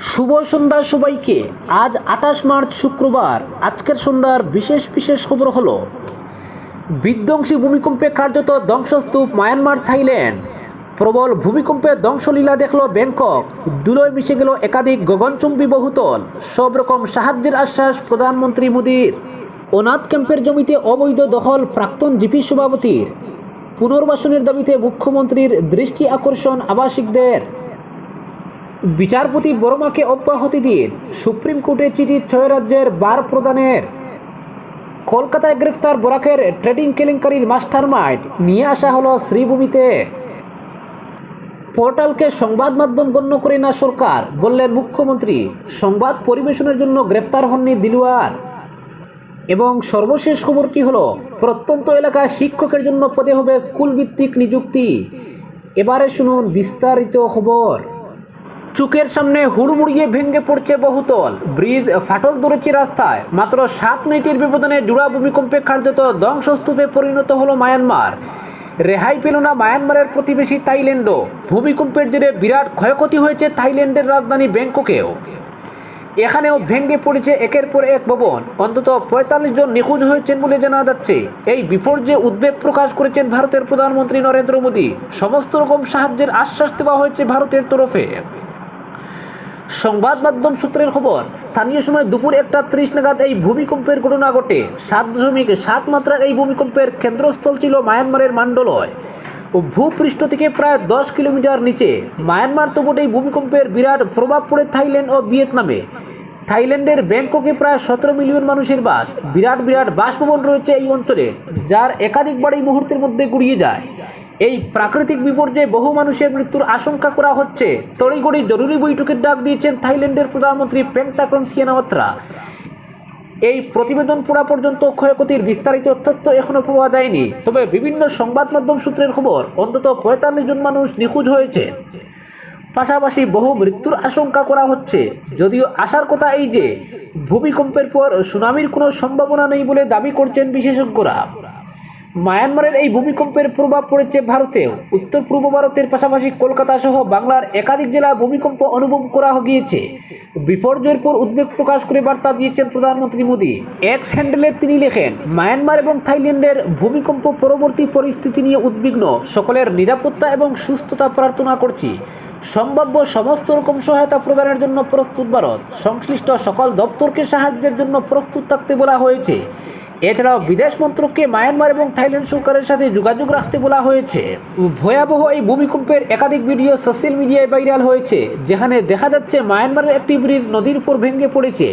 শুভ সন্ধ্যা সবাইকে। আজ আঠাশ মার্চ শুক্রবার। আজকের সন্ধ্যার বিশেষ বিশেষ খবর হলো, বিধ্বংসী ভূমিকম্পে কার্যত ধ্বংসস্তূপ মায়ানমার, থাইল্যান্ড। প্রবল ভূমিকম্পে ধ্বংসলীলা দেখল ব্যাংকক। দুলোয় মিশে গেল একাধিক গগনচুম্বী বহুতল। সব রকম সাহায্যের আশ্বাস প্রধানমন্ত্রী মোদীর। অনাথ ক্যাম্পের জমিতে অবৈধ দখল প্রাক্তন জিপি সভাপতির। পুনর্বাসনের দাবিতে মুখ্যমন্ত্রীর দৃষ্টি আকর্ষণ আবাসিকদের। বিচারপতি বর্মাকে অব্যাহতি দিয়ে সুপ্রিম কোর্টে চিঠি ছয় রাজ্যের বার প্রদানের। কলকাতায় গ্রেফতার বরাকের ট্রেডিং কেলেঙ্কারির মাস্টার মাইন্ড নিয়ে আসা হলো শ্রীভূমিতে। পোর্টালকে সংবাদ মাধ্যম গণ্য করে না সরকার, বললেন মুখ্যমন্ত্রী। সংবাদ পরিবেশনের জন্য গ্রেফতার হননি দিলুয়ার। এবং সর্বশেষ খবর খবরটি হলো, প্রত্যন্ত এলাকায় শিক্ষকের জন্য পদে হবে স্কুল ভিত্তিক নিযুক্তি। এবারে শুনুন বিস্তারিত খবর। চুকের সামনে হুড়মুড়িয়ে ভেঙে পড়ছে বহুতল। ব্রিজ ফাটল ধরেছে রাস্তায়। মাত্র সাত মিনিটের ব্যবধানে জুড়া ভূমিকম্পে কার্যত ধ্বংসস্তূপে পরিণত হলো মায়ানমার। রেহাই পেল না মায়ানমারের প্রতিবেশী থাইল্যান্ডও। ভূমিকম্পের জেরে বিরাট ক্ষয়ক্ষতি হয়েছে থাইল্যান্ডের রাজধানী ব্যাংককেও। এখানেও ভেঙে পড়েছে একের পর এক ভবন। অন্তত পঁয়তাল্লিশ জন নিখোঁজ হয়েছেন বলে জানা যাচ্ছে। এই বিপর্যয়ে উদ্বেগ প্রকাশ করেছেন ভারতের প্রধানমন্ত্রী নরেন্দ্র মোদী। সমস্ত রকম সাহায্যের আশ্বাস দেওয়া হয়েছে ভারতের তরফে। সংবাদ মাধ্যম সূত্রের খবর, স্থানীয় সময় দুপুর একটা ত্রিশ নাগাদ এই ভূমিকম্পের ঘটনা ঘটে। সাত দশমিক সাত মাত্রার এই ভূমিকম্পের কেন্দ্রস্থল ছিল মায়ানমারের মান্ডলয় ও ভূপৃষ্ঠ থেকে প্রায় দশ কিলোমিটার নিচে। মায়ানমার তো বটেই ভূমিকম্পের বিরাট প্রভাব পড়ে থাইল্যান্ড ও ভিয়েতনামে। থাইল্যান্ডের ব্যাংককে প্রায় সতেরো মিলিয়ন মানুষের বাস, বিরাট বিরাট বাসভবন রয়েছে এই অঞ্চলে, যার একাধিক বাড়ি মুহূর্তের মধ্যে গুড়িয়ে যায়। এই প্রাকৃতিক বিপর্যয়ে বহু মানুষের মৃত্যুর আশঙ্কা করা হচ্ছে। তড়িঘড়ি জরুরি বৈঠকের ডাক দিয়েছেন থাইল্যান্ডের প্রধানমন্ত্রী পেংতাক্রন সিয়ানাওয়াত্রা। এই প্রতিবেদন পড়া পর্যন্ত ক্ষয়ক্ষতির বিস্তারিত তথ্য এখনও পাওয়া যায়নি। তবে বিভিন্ন সংবাদ মাধ্যম সূত্রের খবর, অন্তত পঁয়তাল্লিশ জন মানুষ নিখোঁজ হয়েছে। পাশাপাশি বহু মৃত্যুর আশঙ্কা করা হচ্ছে। যদিও আসার কথা এই যে, ভূমিকম্পের পর সুনামির কোনো সম্ভাবনা নেই বলে দাবি করছেন বিশেষজ্ঞরা। মায়ানমারের এই ভূমিকম্পের প্রভাব পড়েছে ভারতেও। উত্তর পূর্ব ভারতের পাশাপাশি কলকাতা সহ বাংলার একাধিক জেলা ভূমিকম্প অনুভব করা গিয়েছে। বিপর্যয়ের পর উদ্বেগ প্রকাশ করে বার্তা দিয়েছেন প্রধানমন্ত্রী মোদী। এক্স হ্যান্ডেলে তিনি লেখেন, মায়ানমার এবং থাইল্যান্ডের ভূমিকম্প পরবর্তী পরিস্থিতি নিয়ে উদ্বিগ্ন। সকলের নিরাপত্তা এবং সুস্থতা প্রার্থনা করছি। সম্ভাব্য সমস্ত রকম সহায়তা প্রদানের জন্য প্রস্তুত ভারত। সংশ্লিষ্ট সকল দপ্তরকে সাহায্যের জন্য প্রস্তুত থাকতে বলা হয়েছে। এছাড়াও বিদেশ মন্ত্রককে মায়ানমার এবং থাইল্যান্ড সরকারের সাথে যোগাযোগ রাখতে বলা হয়েছে। ভয়াবহ এই ভূমিকম্পের একাধিক ভিডিও সোশ্যাল মিডিয়ায় ভাইরাল হয়েছে, যেখানে দেখা যাচ্ছে মায়ানমারের একটি ব্রিজ নদীর উপর ভেঙে পড়েছে।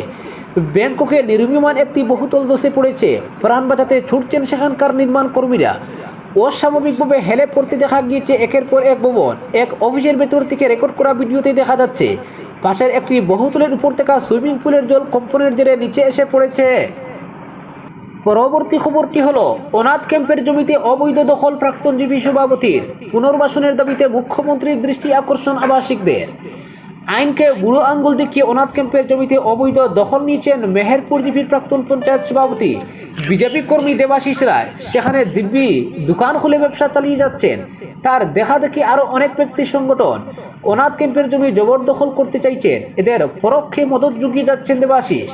ব্যাংককে নির্মীয়মান একটি বহুতল দোষে পড়েছে। প্রাণ বাঁচাতে ছুটছেন সেখানকার নির্মাণ কর্মীরা। অস্বাভাবিকভাবে হেলে পড়তে দেখা গিয়েছে একের পর এক ভবন। এক অফিসের ভেতর থেকে রেকর্ড করা ভিডিওতে দেখা যাচ্ছে, পাশের একটি বহুতলের উপর থাকা সুইমিং পুলের জল কম্পনের জেরে নিচে এসে পড়েছে। পরবর্তী খবরটি হলো, অনাথ ক্যাম্পের জমিতে অবৈধ দখল প্রাক্তন জিবি সভাপতির পুনর্বাসনের দাবিতে মুখ্যমন্ত্রীর দৃষ্টি আকর্ষণ আবাসিকদের। আইনকে বুড়ো আঙ্গুল দেখিয়ে অনাথ ক্যাম্পের জমিতে অবৈধ দখল নিয়েছেন মেহেরপুর জিপির প্রাক্তন পঞ্চায়েত সভাপতি বিজেপি কর্মী দেবাশিস রায়। সেখানে দিব্যি দোকান খুলে ব্যবসা চালিয়ে যাচ্ছেন। তার দেখা দেখি আরও অনেক ব্যক্তি সংগঠন অনাথ ক্যাম্পের জমি জবরদখল করতে চাইছেন। এদের পরোক্ষে মদত জুগিয়ে যাচ্ছেন দেবাশিস।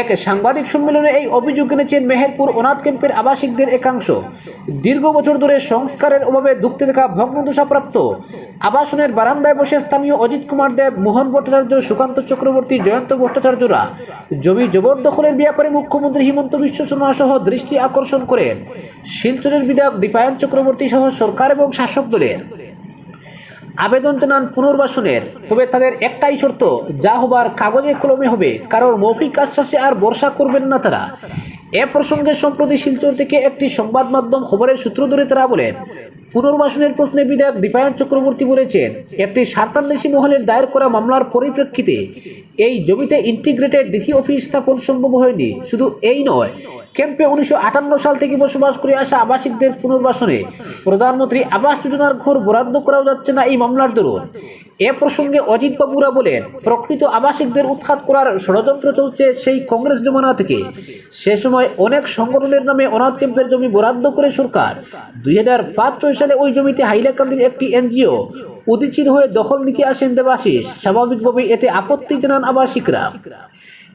এক সাংবাদিক সম্মেলনে এই অভিযোগ এনেছেন মেহেরপুর অনাথ ক্যাম্পের আবাসিকদের একাংশ। দীর্ঘ বছর ধরে সংস্কারের অভাবে দুঃখতে থাকা ভগ্নদশাপ্রাপ্ত আবাসনের বারান্দায় বসে স্থানীয় অজিত কুমার দেব, মোহন ভট্টাচার্য, সুকান্ত চক্রবর্তী, জয়ন্ত ভট্টাচার্যরা জমি জবরদখলের করে মুখ্যমন্ত্রী হিমন্ত বিশ্ব শর্মা সহ দৃষ্টি আকর্ষণ করেন। শিলচরের বিধায়ক দীপায়ন চক্রবর্তী সহ সরকার এবং শাসক দলের। আবেদন জানান পুনর্বাসনের। তবে তাদের একটাই শর্ত, যা হবার কাগজে কলমে হবে কারোর মৌখিক আশ্বাসে আর ভরসা করবেন না তারা। এ প্রসঙ্গে সম্প্রতি শিলচর থেকে একটি সংবাদ মাধ্যম খবরের সূত্র ধরে তারা বলেন, পুনর্বাসনের প্রশ্নে বিধায়ক দীপায়ন চক্রবর্তী বলেছেন, একটি স্বার্থান্বেষী মহলের দায়ের করা মামলার পরিপ্রেক্ষিতে এই জমিতে ইন্টিগ্রেটেড ডিসি অফিস স্থাপন সম্ভব হয়নি। শুধু এই নয় ক্যাম্পে উনিশশো সাল থেকে বসবাস করে আসা আবাসিকদের পুনর্বাসনে প্রধানমন্ত্রী আবাস যোজনার ঘর বরাদ্দ করাও যাচ্ছে না এই মামলার দরুন। এ প্রসঙ্গে অজিত বাবুরা বলেন, প্রকৃত আবাসিকদের উৎখাত করার ষড়যন্ত্র চলছে সেই কংগ্রেস জমানা থেকে। সে সময় অনেক সংগঠনের নামে অনাথ ক্যাম্পের জমি বরাদ্দ করে সরকার। দুই হাজার সালে ওই জমিতে হাইলাকান্দির একটি এনজিও উদিচির হয়ে দখল নিতে আসেন দেবাশিস। স্বাভাবিকভাবে এতে আপত্তি জানান আবাসিকরা।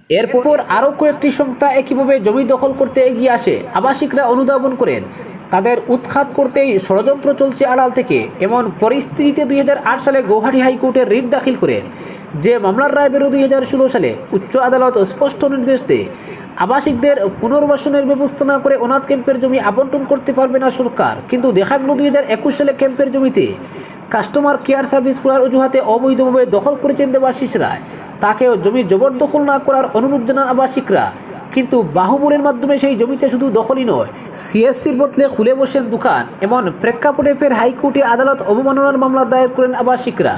এরপর আরও কয়েকটি সংস্থা একইভাবে জমি দখল করতে এগিয়ে আসে। আবাসিকরা অনুধাবন করেন তাদের উৎখাত করতেই ষড়যন্ত্র চলছে আড়াল থেকে, এমন পরিস্থিতিতে দুই হাজার আট সালে গৌহাটি হাইকোর্টে রিট দাখিল করে, যে মামলার রায় বেরো দুই হাজার ষোলো সালে উচ্চ আদালত স্পষ্ট নির্দেশ দেয়, আবাসিকদের পুনর্বাসনের ব্যবস্থা না করে অনাথ ক্যাম্পের জমি আবন্টন করতে পারবে না সরকার। কিন্তু দেখা গেল দুই হাজার একুশ সালে ক্যাম্পের জমিতে কাস্টমার কেয়ার সার্ভিস করার অজুহাতে অবৈধভাবে দখল করেছেন দেবাশিস রায় তাকেও জমি জবরদখল না করার অনুরোধ জানান আবাসিকরা। কিন্তু বাহুবলের মাধ্যমে সেই জমিতে শুধু দখলই নয়, সিএসসির বদলে খুলে বসেন দোকান, এমন প্রেক্ষাপটে ফের হাইকোর্টে আদালত অবমাননার মামলা দায়ের করেন আবাসিকরা।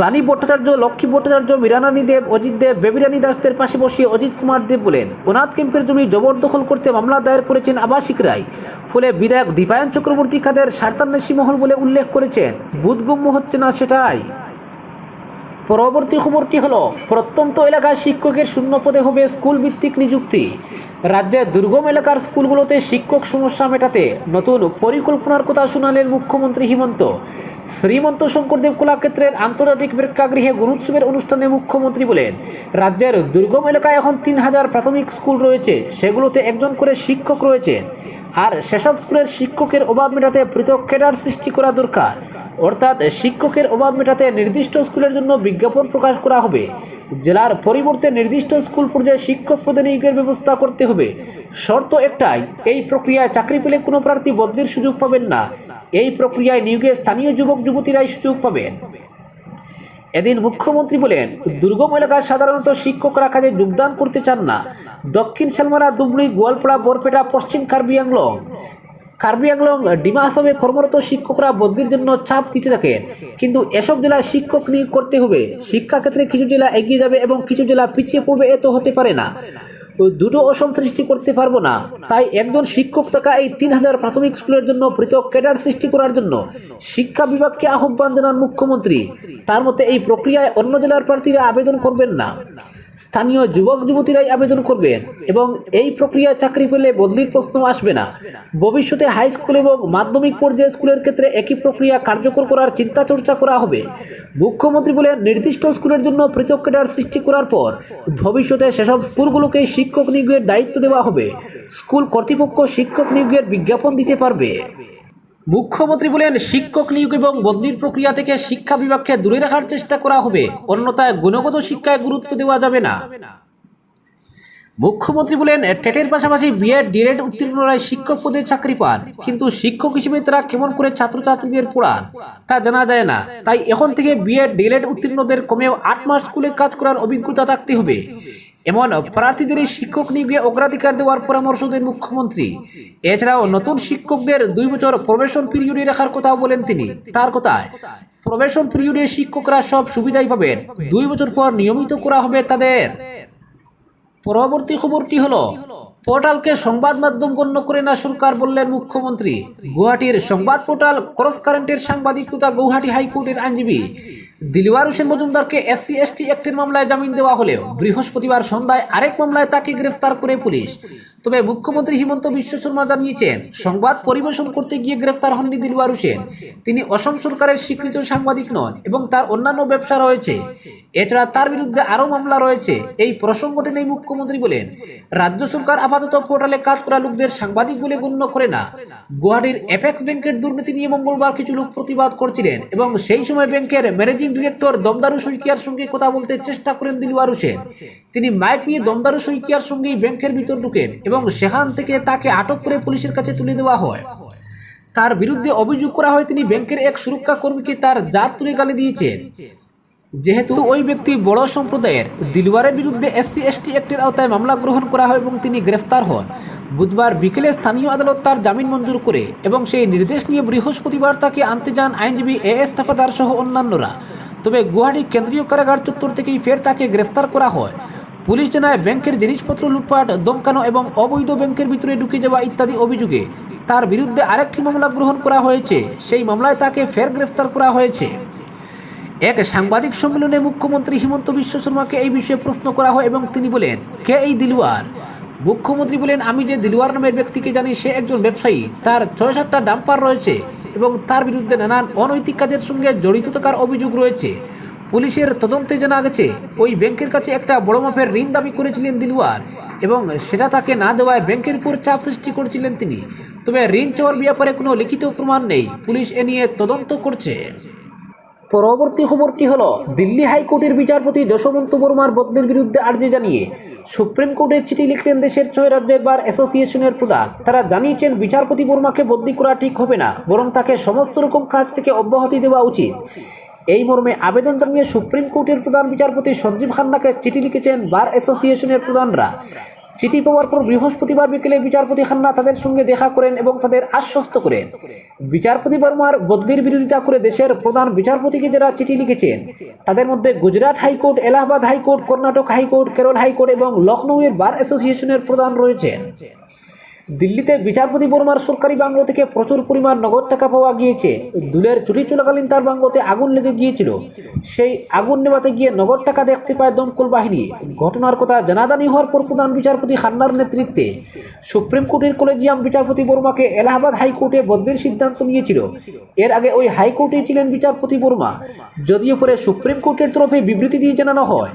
বাণী ভট্টাচার্য, লক্ষ্মী ভট্টাচার্য, মীরানানী দেব, অজিত দেব, বেবিরানী দাসদের পাশে বসিয়ে অজিত কুমার দেব বলেন, অনাথ ক্যাম্পের জমি জবরদখল করতে মামলা দায়ের করেছেন আবাসিকরাই। ফলে বিধায়ক দীপায়ন চক্রবর্তী খাদের স্বার্থান্বেষী মহল বলে উল্লেখ করেছেন, বুধগম্য হচ্ছে না সেটাই। পরবর্তী খবরটি হলো, প্রত্যন্ত এলাকায় শিক্ষকের শূন্য পদে হবে স্কুল ভিত্তিক নিযুক্তি। রাজ্যের দুর্গম এলাকার স্কুলগুলোতে শিক্ষক সমস্যা মেটাতে নতুন পরিকল্পনার কথা শোনালেন মুখ্যমন্ত্রী হিমন্ত। শ্রীমন্ত শঙ্করদেব কলাক্ষেত্রের আন্তর্জাতিক প্রেক্ষাগৃহে গুণোৎসবের অনুষ্ঠানে মুখ্যমন্ত্রী বলেন, রাজ্যের দুর্গম এলাকায় এখন তিন হাজার প্রাথমিক স্কুল রয়েছে, সেগুলোতে একজন করে শিক্ষক রয়েছে। আর সেসব স্কুলের শিক্ষকের অভাব মেটাতে পৃথক ক্যাডার সৃষ্টি করা দরকার। অর্থাৎ শিক্ষকের অভাব মেটাতে নির্দিষ্ট স্কুলের জন্য বিজ্ঞাপন প্রকাশ করা হবে। জেলার পরিবর্তে নির্দিষ্ট স্কুল পর্যায়ে শিক্ষক পদে নিয়োগের ব্যবস্থা করতে হবে। শর্ত একটাই, এই প্রক্রিয়ায় চাকরি পেলে কোনো প্রার্থী বদলির সুযোগ পাবেন না। এই প্রক্রিয়ায় নিয়োগে স্থানীয় যুবক যুবতীরাই সুযোগ পাবেন। এদিন মুখ্যমন্ত্রী বলেন, দুর্গম এলাকায় সাধারণত শিক্ষকরা কাজে যোগদান করতে চান না। দক্ষিণ সালমারা দুবড়ি গোয়ালপাড়া, বরপেটা, পশ্চিম কার্বি, আংলং। কার্বি আংলং ডিমা আসামে কর্মরত শিক্ষকরা বদলির জন্য চাপ দিতে থাকেন। কিন্তু এসব জেলায় শিক্ষক নিয়োগ করতে হবে। শিক্ষাক্ষেত্রে কিছু জেলা এগিয়ে যাবে এবং কিছু জেলা পিছিয়ে পড়বে এ তো হতে পারে না। দুটো অসম সৃষ্টি করতে পারব না। তাই একজন শিক্ষক থাকা এই তিন হাজার প্রাথমিক স্কুলের জন্য পৃথক ক্যাডার সৃষ্টি করার জন্য শিক্ষা বিভাগকে আহ্বান জানান মুখ্যমন্ত্রী। তার মতে এই প্রক্রিয়ায় অন্য জেলার প্রার্থীরা আবেদন করবেন না। স্থানীয় যুবক যুবতীরাই আবেদন করবেন এবং এই প্রক্রিয়ায় চাকরি পেলে বদলির প্রশ্ন আসবে না। ভবিষ্যতে হাই স্কুল এবং মাধ্যমিক পর্যায়ে স্কুলের ক্ষেত্রে একই প্রক্রিয়া কার্যকর করার চিন্তা চর্চা করা হবে। মুখ্যমন্ত্রী বলেন, নির্দিষ্ট স্কুলের জন্য পৃথক ক্যাডার সৃষ্টি করার পর ভবিষ্যতে সেসব স্কুলগুলোকে শিক্ষক নিয়োগের দায়িত্ব দেওয়া হবে। স্কুল কর্তৃপক্ষ শিক্ষক নিয়োগের বিজ্ঞাপন দিতে পারবে। মুখ্যমন্ত্রী বলেন, শিক্ষক নিয়োগ এবং বদলির প্রক্রিয়া থেকে শিক্ষা বিভাগকে দূরে রাখার চেষ্টা করা হবে। অন্যথায় গুণগত শিক্ষায় গুরুত্ব দেওয়া যাবে না। মুখ্যমন্ত্রী বলেন, টেটের পাশাপাশি বিএড ডিএড উত্তীর্ণরাই শিক্ষক পদে চাকরি পান। কিন্তু শিক্ষক হিসেবে তারা কেমন করে ছাত্রছাত্রীদের পড়ান, তা জানা যায় না। তাই এখন থেকে বিএড ডিএড উত্তীর্ণদের কমেও আট মাস স্কুলে কাজ করার অভিজ্ঞতা থাকতে হবে। এমন প্রার্থীদের শিক্ষক নিয়োগে অগ্রাধিকার দেওয়ার পরামর্শ দেন মুখ্যমন্ত্রী। এছাড়াও নতুন শিক্ষকদের দুই বছর প্রবেশন পিরিয়ডে রাখার কথাও বলেন তিনি। তার কথায়, প্রবেশন পিরিয়ডে শিক্ষকরা সব সুবিধাই পাবেন। দুই বছর পর নিয়মিত করা হবে তাদের। পরবর্তী খবরটি হলো পোর্টালকে সংবাদ মাধ্যম গণ্য করে না সরকার বললেন মুখ্যমন্ত্রী। গুয়াহাটির সংবাদ পোর্টাল ক্রস কারেন্টের সাংবাদিক তথা গৌহাটি হাইকোর্টের আইনজীবী দিলওয়ার হোসেন মজুমদারকে এসসি এসটি অ্যাক্টের মামলায় জামিন দেওয়া হলেও বৃহস্পতিবার সন্ধ্যায় আরেক মামলায় তাকে গ্রেফতার করে পুলিশ। তবে মুখ্যমন্ত্রী হিমন্ত বিশ্ব শর্মা জানিয়েছেন, সংবাদ পরিবেশন করতে গিয়ে গ্রেফতার হননি দিলওয়ার হোসেন। তিনি অসম সরকারের স্বীকৃত সাংবাদিক নন এবং তার অন্যান্য ব্যবসা রয়েছে। এছাড়া তার বিরুদ্ধে আরও মামলা রয়েছে। এই প্রসঙ্গটি নেই মুখ্যমন্ত্রী বলেন, রাজ্য সরকার আপাতত পোর্টালে কাজ করা লোকদের সাংবাদিক বলে গণ্য করে না। গুয়াহাটির এপেক্স ব্যাংকের দুর্নীতি নিয়ে মঙ্গলবার কিছু লোক প্রতিবাদ করছিলেন এবং সেই সময় ব্যাংকের ম্যানেজিং ডিরেক্টর দমদারু শইকিয়ার সঙ্গে কথা বলতে চেষ্টা করেন দিলওয়ার হোসেন। তিনি মাইক নিয়ে দমদারু শইকিয়ার সঙ্গেই ব্যাংকের ভিতর ঢুকেন এবং সেখান থেকে তাকে আটক করে পুলিশের কাছে তুলে দেওয়া হয়। তার বিরুদ্ধে অভিযোগ করা হয়, তিনি ব্যাংকের এক সুরক্ষা কর্মীকে তার জাত তুলে গালি দিয়েছেন। যেহেতু ওই ব্যক্তি বড় সম্প্রদায়ের, দিলওয়ারের বিরুদ্ধে এসসি, এসটি অ্যাক্টের আওতায় মামলা গ্রহণ করা হয় এবং তিনি গ্রেফতার হন। বুধবার বিকেলে স্থানীয় আদালত তার জামিন মঞ্জুর করে এবং সেই নির্দেশ নিয়ে বৃহস্পতিবার তাকে আনতে যান আইনজীবী এ এস থাপাদার সহ অন্যান্যরা। তবে গুয়াহাটি কেন্দ্রীয় কারাগার চত্বর থেকেই ফের তাকে গ্রেফতার করা হয়। পুলিশ জানায়, ব্যাংকের জিনিসপত্র লুটপাট, দমকানো এবং অবৈধ ব্যাংকের ভিতরে ঢুকে যাওয়া ইত্যাদি অভিযোগে তার বিরুদ্ধে আরেকটি মামলা গ্রহণ করা হয়েছে। সেই মামলায় তাকে ফের গ্রেফতার করা হয়েছে। এক সাংবাদিক সম্মেলনে মুখ্যমন্ত্রী হিমন্ত বিশ্ব শর্মাকে এই বিষয়ে প্রশ্ন করা হয় এবং তিনি বলেন, কে এই দিলওয়ার? মুখ্যমন্ত্রী বলেন, আমি যে দিলওয়ার নামের ব্যক্তিকে জানি, সে একজন ব্যবসায়ী। তার ছয় সাতটা ডাম্পার রয়েছে এবং তার বিরুদ্ধে নানান অনৈতিক কাজের সঙ্গে জড়িত থাকার অভিযোগ রয়েছে। পুলিশের তদন্তে জানা গেছে, ওই ব্যাংকের কাছে একটা বড় মাপের ঋণ দাবি করেছিলেন দিলওয়ার এবং সেটা তাকে না দেওয়ায় ব্যাংকের উপর চাপ সৃষ্টি করেছিলেন তিনি। তবে ঋণ চাওয়ার ব্যাপারে কোনো লিখিত প্রমাণ নেই। পুলিশ এ নিয়ে তদন্ত করছে। পরবর্তী খবরটি হলো, দিল্লি হাইকোর্টের বিচারপতি যশবন্ত বর্মার বদলির বিরুদ্ধে আর্জি জানিয়ে সুপ্রিম কোর্টে চিঠি লিখলেন দেশের ছয় রাজ্যের বার অ্যাসোসিয়েশনের প্রধান। তারা জানিয়েছেন, বিচারপতি বর্মাকে বদলি করা ঠিক হবে না, বরং তাকে সমস্ত রকম কাজ থেকে অব্যাহতি দেওয়া উচিত। এই মর্মে আবেদন জানিয়ে সুপ্রিম কোর্টের প্রধান বিচারপতি সঞ্জীব খান্নাকে চিঠি লিখেছেন বার অ্যাসোসিয়েশনের প্রধানরা। চিঠি পাওয়ার পর বৃহস্পতিবার বিকেলে বিচারপতি খান্না তাদের সঙ্গে দেখা করেন এবং তাদের আশ্বস্ত করেন। বিচারপতি বর্মার বদলির বিরোধিতা করে দেশের প্রধান বিচারপতিকে যারা চিঠি লিখেছেন, তাদের মধ্যে Gujarat high court, Allahabad high court, Karnataka high court, Kerala high court এবং লখনৌয়ের বার অ্যাসোসিয়েশনের প্রধান রয়েছেন। দিল্লিতে বিচারপতি বর্মার সরকারি বাংলো থেকে প্রচুর পরিমাণ নগদ টাকা পাওয়া গিয়েছে। দুলের চুরি চলাকালীন তার বাংলোতে আগুন লেগে গিয়েছিল। সেই আগুন নেভাতে গিয়ে নগদ টাকা দেখতে পায় দমকল বাহিনী। ঘটনার কথা জানাজানি হওয়ার পর প্রধান বিচারপতি খান্নার নেতৃত্বে সুপ্রিম কোর্টের কলেজিয়াম বিচারপতি বর্মাকে এলাহাবাদ হাইকোর্টে বদলির সিদ্ধান্ত নিয়েছিল। এর আগে ওই হাইকোর্টে ছিলেন বিচারপতি বর্মা যদিও পরে সুপ্রিম কোর্টের তরফে বিবৃতি দিয়ে জানানো হয়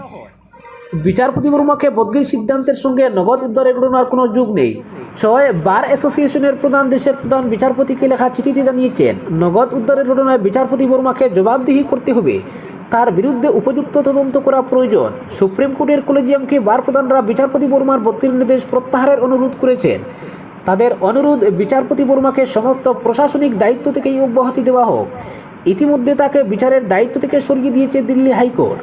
বিচারপতি বর্মাকে বদলির সিদ্ধান্তের সঙ্গে নগদ উদ্ধারের ঘটনার কোনো যুগ নেই। ছয় বার অ্যাসোসিয়েশনের প্রধান দেশের প্রধান বিচারপতিকে লেখা চিঠিতে জানিয়েছেন, নগদ উদ্ধারের ঘটনায় বিচারপতি বর্মাকে জবাবদিহি করতে হবে। তার বিরুদ্ধে উপযুক্ত তদন্ত করা প্রয়োজন। সুপ্রিম কোর্টের কলেজিয়ামকে বার প্রধানরা বিচারপতি বর্মার বদলির নির্দেশ প্রত্যাহারের অনুরোধ করেছেন। তাদের অনুরোধ, বিচারপতি বর্মাকে সমস্ত প্রশাসনিক দায়িত্ব থেকেই অব্যাহতি দেওয়া হোক। ইতিমধ্যে তাকে বিচারের দায়িত্ব থেকে সরিয়ে দিয়েছে দিল্লি হাইকোর্ট।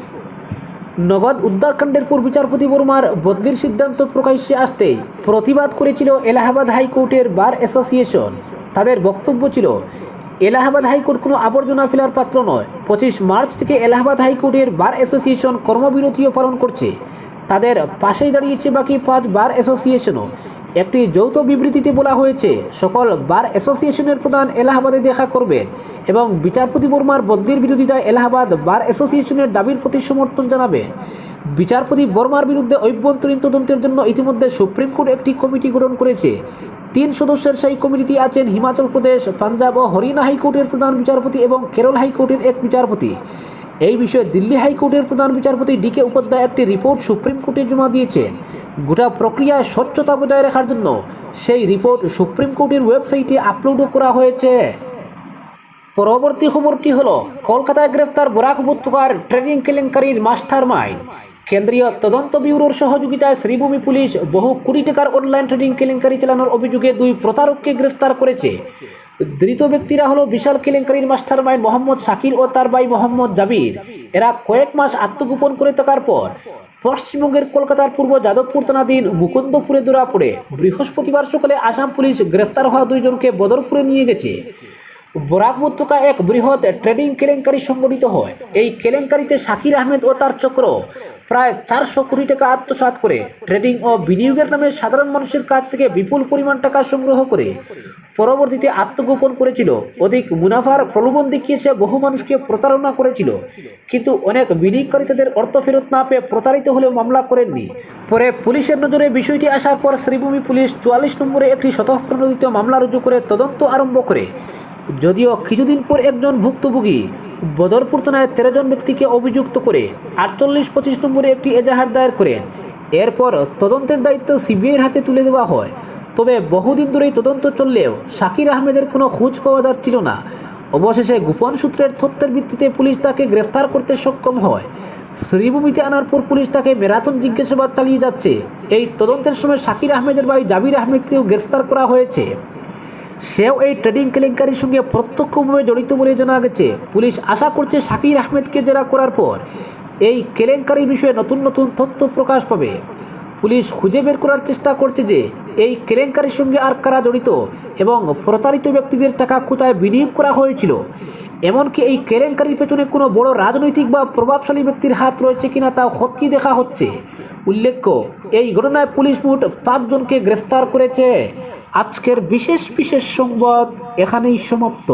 নগদ উদ্ধারকাণ্ডের পর বিচারপতি বর্মার বদলির সিদ্ধান্ত প্রকাশ্যে আসতে প্রতিবাদ করেছিল এলাহাবাদ হাইকোর্টের বার অ্যাসোসিয়েশন। তাদের বক্তব্য ছিল, এলাহাবাদ হাইকোর্ট কোনো আবর্জনা ফেলার পাত্র নয়। পঁচিশ মার্চ থেকে এলাহাবাদ হাইকোর্টের বার অ্যাসোসিয়েশন কর্মবিরতিও পালন করছে। তাদের পাশেই দাঁড়িয়েছে বাকি পাঁচ বার অ্যাসোসিয়েশনও একটি যৌথ বিবৃতিতে বলা হয়েছে, সকল বার অ্যাসোসিয়েশনের প্রধান এলাহাবাদে দেখা করবেন এবং বিচারপতি বর্মার বদলির বিরোধিতায় এলাহাবাদ বার অ্যাসোসিয়েশনের দাবির প্রতি সমর্থন জানাবেন বিচারপতি বর্মার বিরুদ্ধে অভ্যন্তরীণ তদন্তের জন্য ইতিমধ্যে সুপ্রিম কোর্ট একটি কমিটি গঠন করেছে। তিন সদস্যের সেই কমিটিতে আছেন হিমাচল প্রদেশ, পাঞ্জাব ও হরিয়ানা হাইকোর্টের প্রধান বিচারপতি এবং কেরল হাইকোর্টের এক বিচারপতি। এই বিষয়ে দিল্লি হাইকোর্টের প্রধান বিচারপতি ডিকে উপাধ্যায় একটি রিপোর্ট সুপ্রিম কোর্টে জমা দিয়েছেন। গোটা প্রক্রিয়ায় স্বচ্ছতা বজায় রাখার জন্য সেই রিপোর্ট সুপ্রিম কোর্টের ওয়েবসাইটে আপলোডও করা হয়েছে। পরবর্তী খবরটি হলো, কলকাতায় গ্রেফতার বরাক উপত্যকার ট্রেনিং কেলেঙ্কারির মাস্টার মাইন্ড কেন্দ্রীয় তদন্ত ব্যুরোর সহযোগিতায় শ্রীভূমি পুলিশ বহু কোটি টাকার অনলাইন ট্রেডিং কেলেঙ্কারি চালানোর অভিযোগে দুই প্রতারককে গ্রেফতার করেছে। ধৃত ব্যক্তিরা হলো বিশাল কেলেঙ্কারির মাস্টার মাইন্ড মোহাম্মদ শাকির ও তার ভাই মোহাম্মদ জাবির। এরা কয়েক মাস আত্মগোপন করে থাকার পর পশ্চিমবঙ্গের কলকাতার পূর্ব যাদবপুর থানাধীন মুকুন্দপুরে ধরা পড়ে বৃহস্পতিবার সকালে আসাম পুলিশ গ্রেফতার হওয়া দুইজনকে বদরপুরে নিয়ে গেছে। বরাক উপত্যকা এক বৃহৎ ট্রেডিং কেলেঙ্কারি সংগঠিত হয়। এই কেলেঙ্কারিতে শাকির আহমেদ ও তার চক্র প্রায় চারশো কোটি টাকা আত্মসাৎ করে। ট্রেডিং ও বিনিয়োগের নামে সাধারণ মানুষের কাছ থেকে বিপুল পরিমাণ টাকা সংগ্রহ করে। পরবর্তীতে আত্মগোপন করেছিল। অধিক মুনাফার প্রলোভন দেখিয়েছে বহু মানুষকে প্রতারণা করেছিল। কিন্তু অনেক বিনিয়োগকারী তাদের অর্থ ফেরত না পেয়ে প্রতারিত হলেও মামলা করেননি। পরে পুলিশের নজরে বিষয়টি আসার পর শ্রীভূমি পুলিশ চুয়াল্লিশ নম্বরে একটি স্বতঃপ্রণোদিত মামলা রুজু করে তদন্ত আরম্ভ করে। যদিও কিছুদিন পর একজন ভুক্তভোগী বদরপুর থানায় তেরো জন ব্যক্তিকে অভিযুক্ত করে আটচল্লিশ পঁচিশ নম্বরে একটি এজাহার দায়ের করেন। এরপর তদন্তের দায়িত্ব সিবিআইয়ের হাতে তুলে দেওয়া হয়। তবে বহুদিন ধরেই তদন্ত চললেও শাকির আহমেদের কোনো খোঁজ পাওয়া যাচ্ছিল না। অবশেষে গোপন সূত্রের তথ্যের ভিত্তিতে পুলিশ তাকে গ্রেফতার করতে সক্ষম হয়। শ্রীভূমিতে আনার পর পুলিশ তাকে ম্যারাথন জিজ্ঞাসাবাদ চালিয়ে যাচ্ছে। এই তদন্তের সময় শাকির আহমেদের ভাই জাবির আহমেদকেও গ্রেফতার করা হয়েছে। সেও এই ট্রেডিং কেলেঙ্কারির সঙ্গে প্রত্যক্ষভাবে জড়িত বলে জানা গেছে। পুলিশ আশা করছে শাকির আহমেদকে জেরা করার পর এই কেলেঙ্কারির বিষয়ে নতুন নতুন তথ্য প্রকাশ পাবে। পুলিশ খুঁজে বের করার চেষ্টা করছে যে এই কেলেঙ্কারির সঙ্গে আর কারা জড়িত এবং প্রতারিত ব্যক্তিদের টাকা কোথায় বিনিয়োগ করা হয়েছিল। এমনকি এই কেলেঙ্কারির পেছনে কোনো বড় রাজনৈতিক বা প্রভাবশালী ব্যক্তির হাত রয়েছে কিনা তা খতিয়ে দেখা হচ্ছে। উল্লেখ্য, এই ঘটনায় পুলিশ মোট পাঁচজনকে গ্রেফতার করেছে। আজকের বিশেষ বিশেষ সংবাদ এখানেই সমাপ্ত।